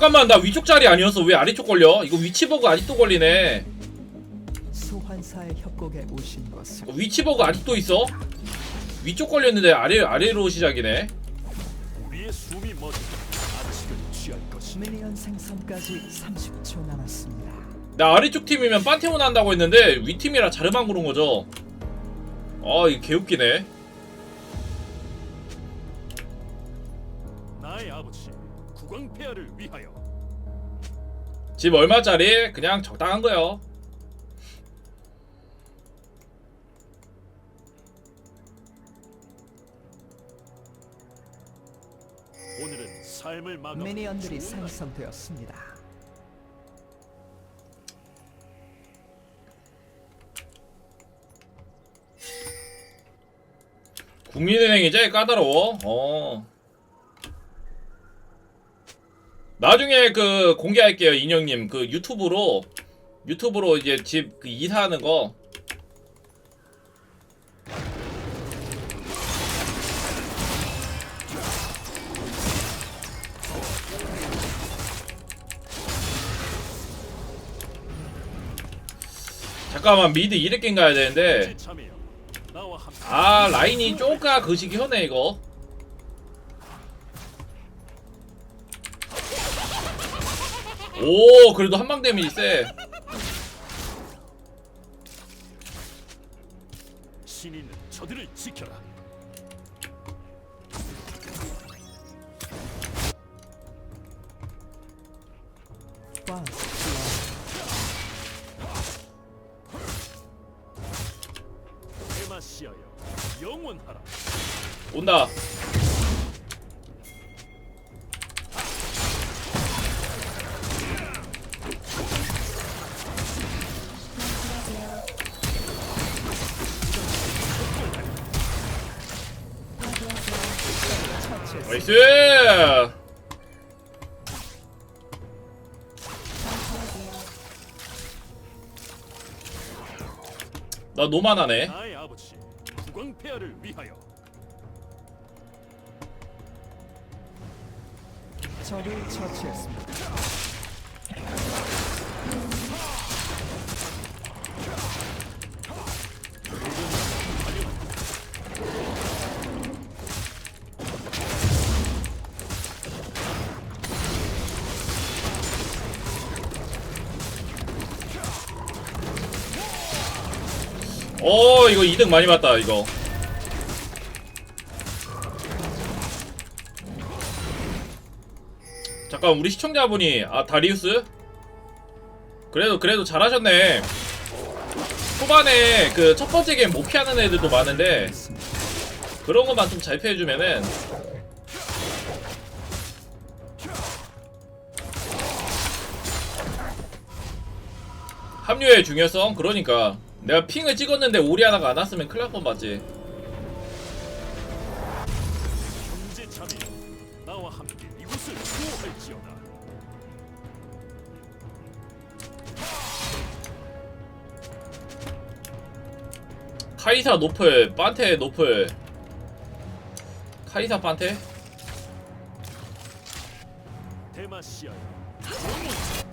어 잠깐만 나 위쪽 자리 아니었어 왜 아래쪽 걸려? 이거 위치 버그 아직도 걸리네 소환사의 협곡에 오신 것을 어, 위치 버그 아직도 있어? 위쪽 걸렸는데 아래 아래로 시작이네 우리의 숨이 멎어 아침을 취할 것이니 미니언 생성까지 30초 남았습니다. 나 아래쪽 팀이면 판테온 한다고 했는데 위 팀이라 자르만 그런 거죠 아 이거 개웃기네 국왕폐하를 위하여 집 얼마짜리? 그냥 적당한 거요 오늘은 삶을 막아 미니언들이 생성되었습니다. 국민은행이 제일 까다로워. 어. 나중에 그 공개할게요, 인형님. 그 유튜브로 유튜브로 이제 집 그 이사하는 거. 잠깐만 미드 이렇게 가야 되는데 아 라인이 쪼까 거시기 하네 이거 오 그래도 한방 데미지 세. 신인은 저들을 지켜라. 영원하라. 온다 나이스! 나 노만하네. 나의 아버지 국왕 폐하를 위하여. 적을 처치했습니다. 오 이거 이득 많이 봤다 이거. 잠깐 우리 시청자분이 아 다리우스? 그래도 그래도 잘하셨네. 초반에 그 첫 번째 게임 못 피하는 애들도 많은데 그런 것만 좀 잘 피해주면은. 합류의 중요성? 그러니까 내가 핑을 찍었는데 오리 하나가 안 왔으면 큰일 날 뻔봤지. 형제 자매 나와 함께 이곳을 수호할지어다. 카이사 노플 판테 노플. 카이사 판테? 대마시아여 신인은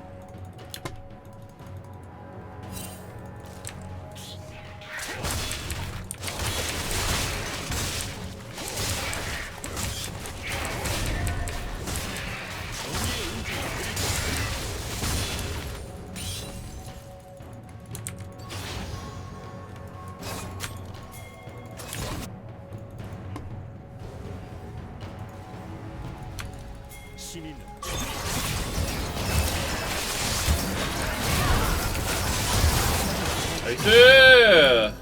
나이스!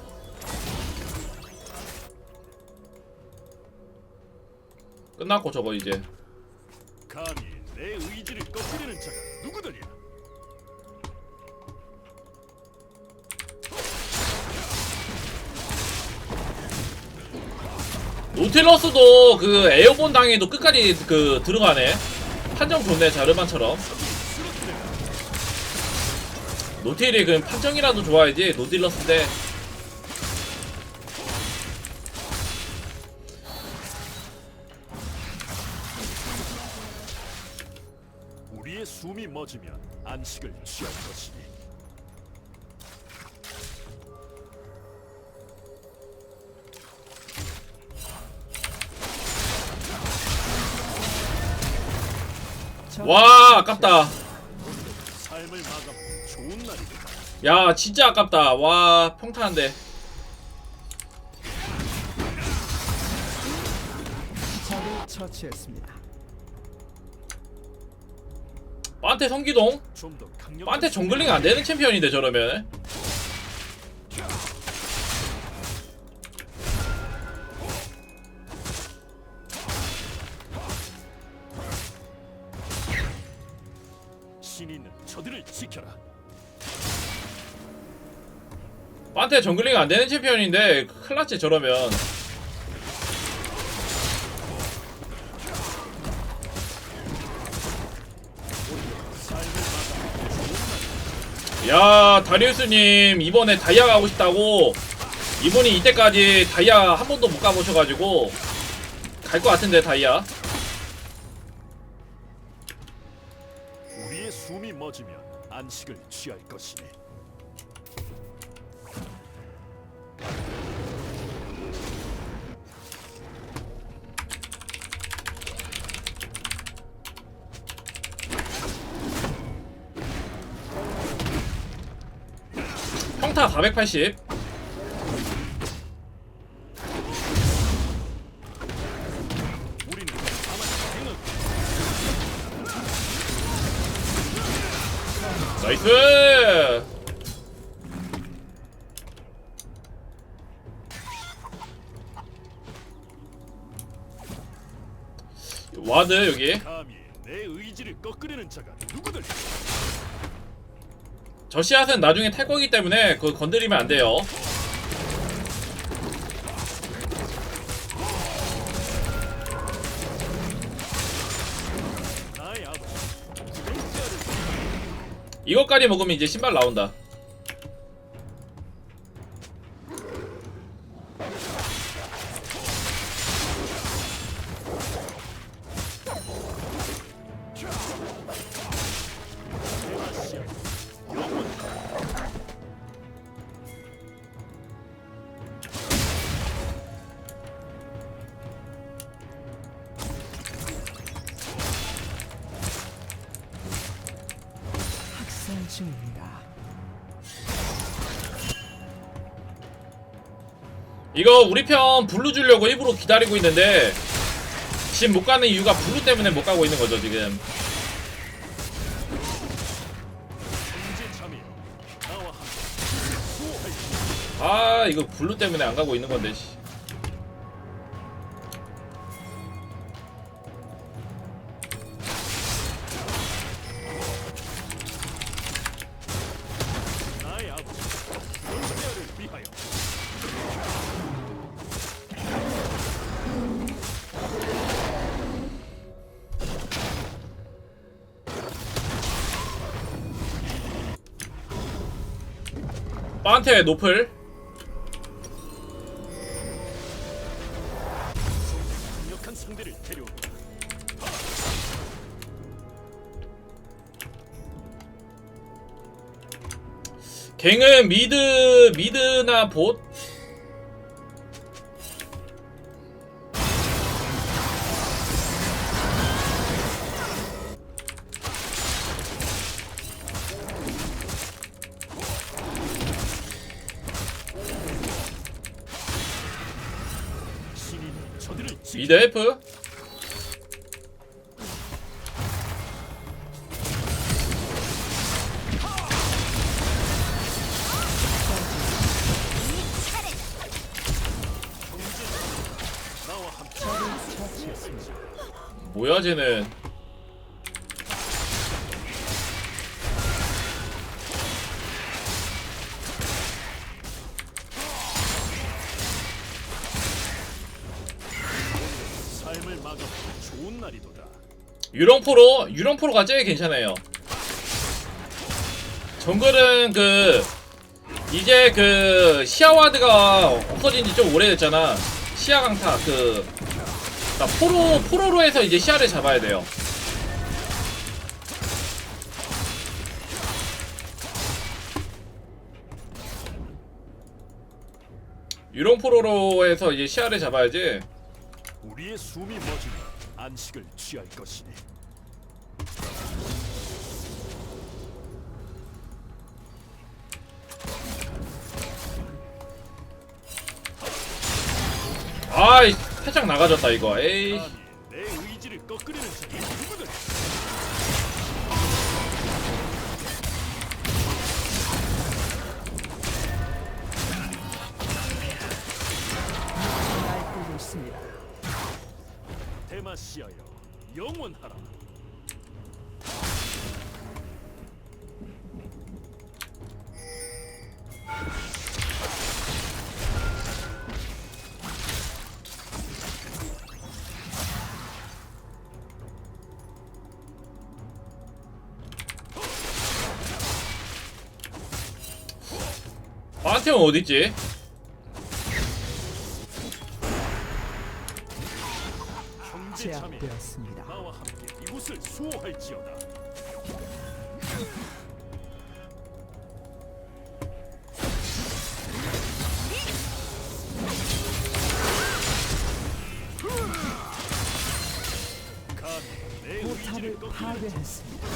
끝났고 저거 이제. 감히 내 의지를 꺾으려는 자가 누구더냐? 노틸러스도 그 에어본 당해도 끝까지 그 들어가네. 판정 좋네 자르반처럼 노틸이 그 판정이라도 좋아야지 노틸러스인데. 우리의 숨이 멎으면 안식을 취할 것이니. 와 아깝다 야 진짜 아깝다 와 평타한데 적을 처치했습니다. 빠한테 성기동? 빠한테 정글링 안 되는 챔피언인데 저러면 정글링 안 되는 챔피언인데 저러면 마감하는 좋은 날. 야 다리우스님 이번에 다이아 가고 싶다고. 이분이 이때까지 다이아 한 번도 못 가보셔가지고 갈 것 같은데 다이아. 우리의 숨이 멎으면 안식을 취할 것이니 평타 480 우리는 다만 행운 나이스 와드 여기. 감히 내 의지를 꺾으려는 자가 누구들? 저 씨앗은 나중에 탈 거기 때문에 그거 건드리면 안 돼요. 나의 아버지 그런자를 이것까지 먹으면 이제 신발 나온다 이거 우리 편 블루 주려고 일부러 기다리고 있는데 지금 못 가는 이유가 블루 때문에 못 가고 있는 거죠 지금 아 이거 블루 때문에 안 가고 있는 건데 씨. 빠한테 노플. 갱은 미드 미드나 봇 미드 F. 뭐야 쟤는 좋은 날이도다. 유령포로 유령포로가 제일 괜찮아요. 정글은 그 이제 그 시아와드가 없어진 지 좀 오래됐잖아. 시아 강타 그 포로 포로로 해서 이제 시아를 잡아야 돼요. 유령 포로로 해서 이제 시야를 잡아야지. 우리의 숨이 멎으면 안식을 취할 것이니 아이 살짝 나가졌다 이거. 에이. 내 의지를 꺾으려는 자가 누구든 날뛰고 있습니다. 대마시아여 영원하라 마한테온 어딨지? 제압되었습니다. 나와 함께 이곳을 수호할지어다 포탑을 파괴했습니다.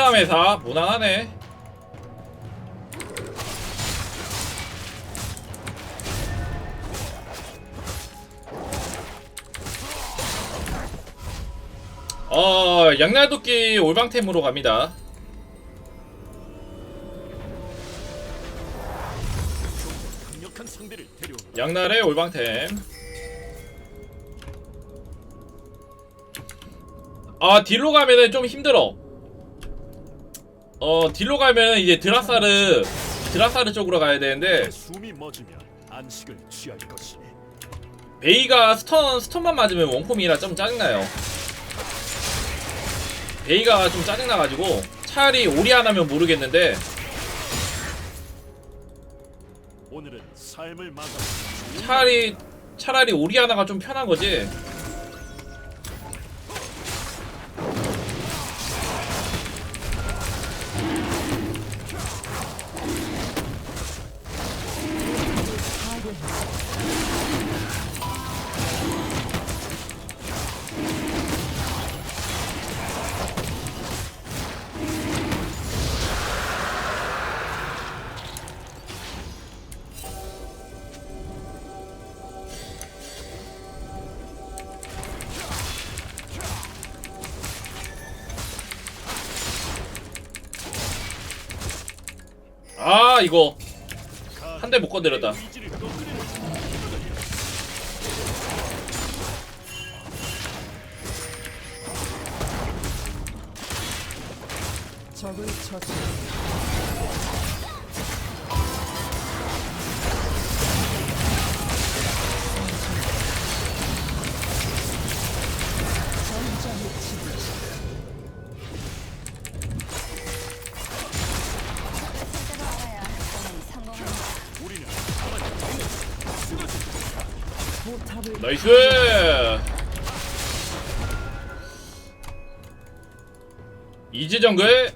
3 4 무난하네. 어 양날도끼 올방템으로 갑니다. 양날의 올방템. 아 딜로 가면은 좀 힘들어. 어 딜로 가면 이제 드라사르 드라사르 쪽으로 가야 되는데 내 숨이 멎으면 안식을 취할 것이니 베이가 스턴 스턴만 맞으면 원콤이라 좀 짜증나요. 베이가 좀 짜증나가지고 차라리 오리 하나면 모르겠는데 오늘은 삶을 맞아 차라리 차라리 오리 하나가 좀 편한 거지. 아 이거 한 대 못 건드렸다. 의지를 꺾으려는 자가 적을 처치 나이스. 이지 정글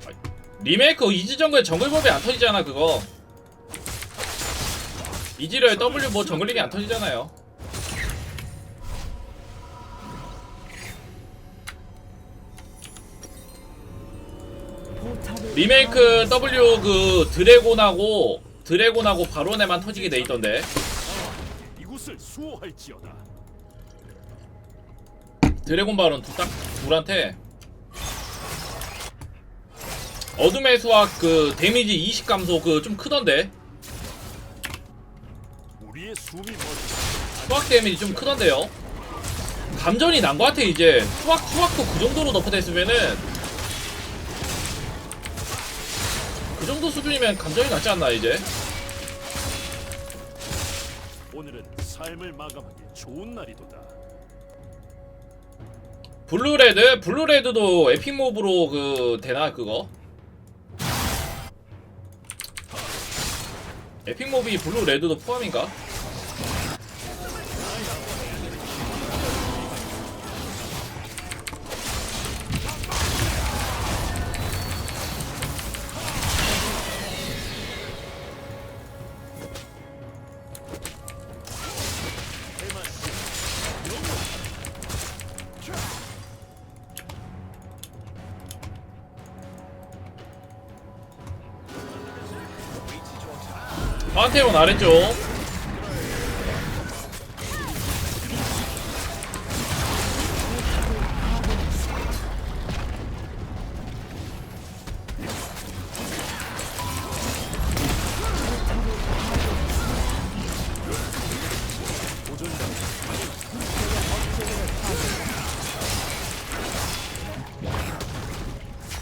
리메이크 이지 정글 정글법이 안 터지잖아 그거. 이지를 W 뭐 정글링이 안 터지잖아요. 리메이크 W 그 드래곤하고 드래곤하고 바론에만 터지게 돼 있던데. 이곳을 수호할지어다. 드래곤 바론 두딱 둘한테 어둠의 수학 그 데미지 20 감소 그 좀 크던데. 수학 데미지 좀 크던데요. 감전이 난 것 같아 이제 수학 수학도 그 정도로 너프됐으면은 그 정도 수준이면 감전이 낫지 않나 이제. 오늘은 삶을 마감하기 좋은 날이도다. 블루레드 블루레드도 에픽 몹으로 그 되나 그거? 에픽 몹이 블루레드도 포함인가? 판테온 아래쪽.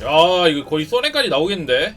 야 이거 거의 소렌까지 나오겠는데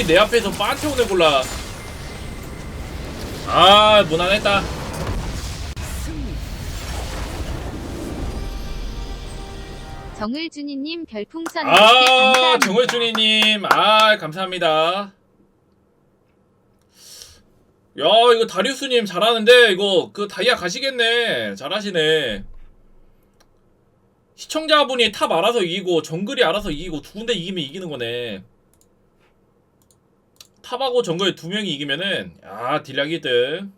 어디 내 앞에서 판테온을 골라. 아 무난했다. 정을준이님 별풍선 10개 아. 정월준이님. 아 감사합니다. 야 이거 다리우스님 잘하는데 이거 그 다이아 가시겠네. 잘하시네. 시청자분이 탑 알아서 이기고 정글이 알아서 이기고 두 군데 이기면 이기는 거네 탑하고 정글 두 명이 이기면은 야 딜량 1등